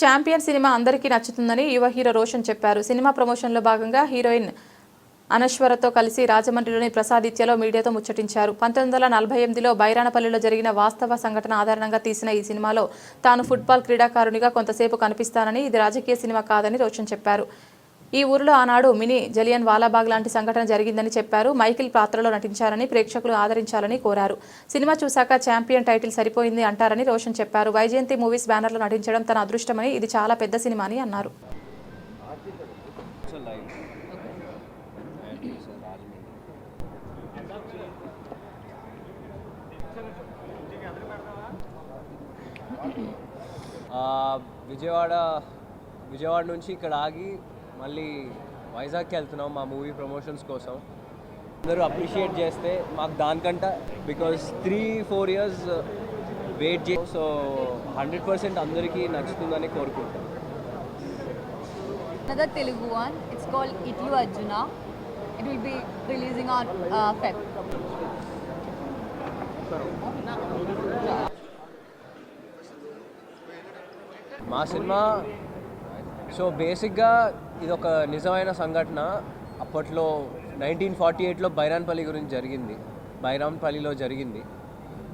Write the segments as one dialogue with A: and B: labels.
A: Champion cinema అందరికీ నచ్చుతుందని యువ హీరో రోషన్ చెప్పారు. సినిమా ప్రమోషన్లో భాగంగా హీరోయిన్ అనశ్వరతో కలిసి రాజమండ్రిలోని ప్రసాదిత్యలో మీడియాతో ముచ్చటించారు. పంతొమ్మిది వందల నలభై ఎనిమిదిలో బైరానపల్లిలో జరిగిన వాస్తవ సంఘటన ఆధారంగా తీసిన ఈ సినిమాలో తాను ఫుట్బాల్ క్రీడాకారునిగా కొంతసేపు కనిపిస్తానని ఇది రాజకీయ సినిమా కాదని రోషన్ చెప్పారు. ఈ ఊరిలో ఆనాడు మినీ జలియన్ వాలాబాగ్ లాంటి సంఘటన జరిగిందని చెప్పారు. మైకిల్ పాత్రలో నటించారని ప్రేక్షకులు ఆదరించాలని కోరారు. సినిమా చూశాక ఛాంపియన్ టైటిల్ సరిపోయింది అంటారని రోషన్ చెప్పారు. వైజయంతి మూవీస్ బ్యానర్లో నటించడం తన అదృష్టమని ఇది చాలా పెద్ద సినిమా అని అన్నారు
B: విజయవాడ విజయవాడ నుంచి ఇక్కడ ఆగి మళ్ళీ వైజాగ్కి వెళ్తున్నాం మా మూవీ ప్రమోషన్స్ కోసం అందరూ అప్రిషియేట్ చేస్తే మాకు దానికంట because three four years wait చే సో హండ్రెడ్ పర్సెంట్ అందరికీ నచ్చుతుందని కోరుకుంటాం
C: Another Telugu one. It's called Itlu Arjuna. It will be releasing on uh, Feb.
B: మా సినిమా సో బేసిక్గా ఇది ఒక నిజమైన సంఘటన. అప్పట్లో నైన్టీన్ ఫార్టీ ఎయిట్లో బైరాన్పల్లి గురించి జరిగింది. బైరాన్పల్లిలో జరిగింది.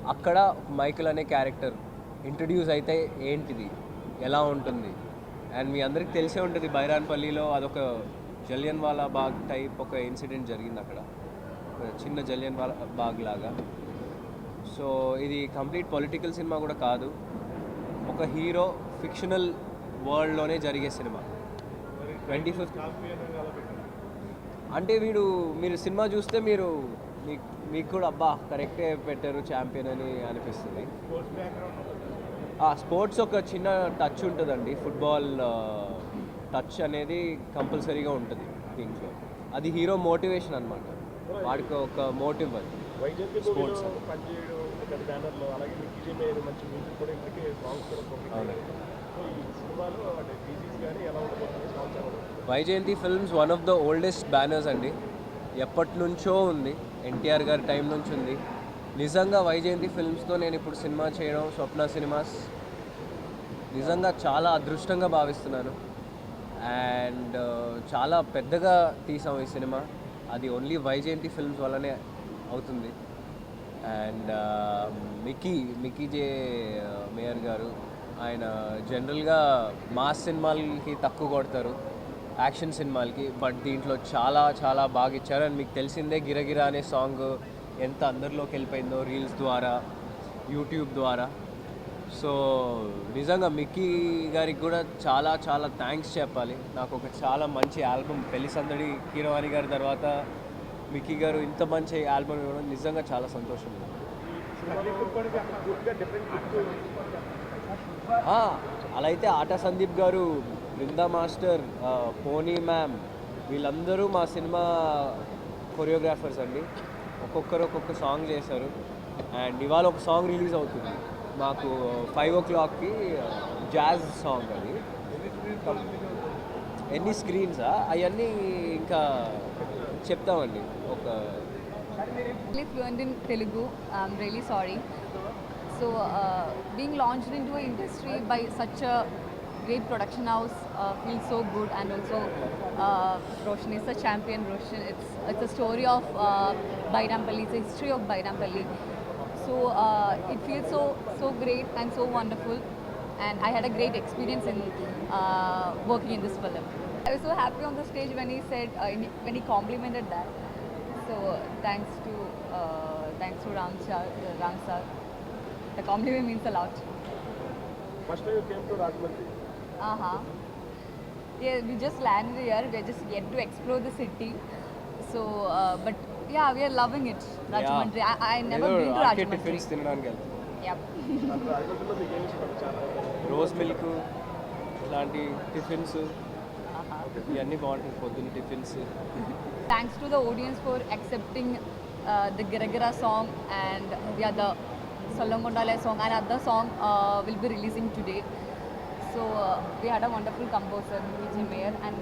B: అక్కడ మైకిల్ అనే క్యారెక్టర్ ఇంట్రడ్యూస్ అయితే ఏంటిది? ఎలా ఉంటుంది? అండ్ మీ అందరికి తెలిసే ఉంటుంది బైరాన్పల్లిలో అదొక జలియన్ వాలా బాగ్ టైప్ ఒక ఇన్సిడెంట్ జరిగింది అక్కడ. ఒక చిన్న జలియన్ వాలా బాగ్ లాగా. సో ఇది కంప్లీట్ పొలిటికల్ సినిమా కూడా కాదు. ఒక హీరో ఫిక్షనల్ వరల్డ్లోనే జరిగే సినిమా. ట్వంటీ ఫిఫ్త్ అంటే వీడు మీరు సినిమా చూస్తే మీరు మీకు మీకు కూడా అబ్బా కరెక్టే పెట్టారు ఛాంపియన్ అని అనిపిస్తుంది. స్పోర్ట్స్ ఒక చిన్న టచ్ ఉంటుందండి. ఫుట్బాల్ టచ్ అనేది కంపల్సరీగా ఉంటుంది దీంట్లో. అది హీరో మోటివేషన్ అనమాట వాడికి ఒక మోటివ్ అది.
D: Vyjayanthi
B: Sports. Vyjayanthi films one of the oldest banners అండి. ఎప్పటి నుంచో ఉంది. ఎన్టీఆర్ గారి టైం నుంచి ఉంది. నిజంగా వైజయంతి ఫిల్మ్స్తో నేను ఇప్పుడు సినిమా చేయడం స్వప్న సినిమాస్ నిజంగా చాలా అదృష్టంగా భావిస్తున్నాను. అండ్ చాలా పెద్దగా తీసాం ఈ సినిమా. అది ఓన్లీ వైజయంతి ఫిల్మ్స్ వల్లనే అవుతుంది. And Mickey Mickey J Meyer గారు ఆయన జనరల్గా మాస్ సినిమాలకి తక్కువ కొడతారు. యాక్షన్ సినిమాలకి బట్ దీంట్లో చాలా చాలా బాగా ఇచ్చారు. అండ్ మీకు తెలిసిందే గిరగిర అనే సాంగ్ ఎంత అందరిలోకి వెళ్ళిపోయిందో రీల్స్ ద్వారా యూట్యూబ్ ద్వారా. సో నిజంగా మిక్కీ గారికి కూడా చాలా చాలా థ్యాంక్స్ చెప్పాలి. నాకు ఒక చాలా మంచి ఆల్బమ్ పెళ్ళి సందడి కీరవాణి గారి తర్వాత మిక్కీ గారు ఇంత మంచి ఆల్బమ్ ఇవ్వడం నిజంగా చాలా సంతోషం అలా అయితే ఆట సందీప్ గారు బృందా మాస్టర్ పోనీ మ్యామ్ వీళ్ళందరూ మా సినిమా కొరియోగ్రాఫర్స్ అండి. ఒక్కొక్కరు ఒక్కొక్క సాంగ్ చేశారు. అండ్ ఇవాళ ఒక సాంగ్ రిలీజ్ అవుతుంది. మాకు ఫైవ్ ఓ క్లాక్కి జాజ్ సాంగ్ అది. ఎన్ని స్క్రీన్సా? అవన్నీ ఇంకా చెప్తామండి. ఒక
C: Really fluent in Telugu. I'm really sorry. So, uh, being launched into an industry by such a great production house uh, feels so good, and also uh, Roshan is a champion. Roshan, it's it's a story of uh, Baidampalli. It's a history of Baidampalli. So uh, it feels so so great and so wonderful, and I had a great experience in uh, working in this film. I was so happy on the stage when he said uh, when he complimented that. So thanks to uh, thanks to Ram sir, uh, Ram sir. The compliment means a lot.
D: First time came to Rajahmundry
C: Uh huh. Yeah, we just landed here. We're just yet to explore the city. So, uh, but yeah, we are loving it. Rajahmundry. I, I never been to
B: RK
C: Rajahmundry.
B: Tiffins తినడానికి వెళ్తాం
C: Yep.
D: అసలు రాజమండ్రిలో మీకు ఏమి ఇష్టం చాలా
B: rose milk ఇలాంటి tiffins
C: Uh-huh.
B: ఇవన్నీ బాగుంటాయి పొద్దున్న tiffins
C: Thanks to the audience for accepting uh, the Giragara song and the other Solongondale song and other song uh, will be releasing today. So uh, we had a wonderful composer, Vijay Mayer, and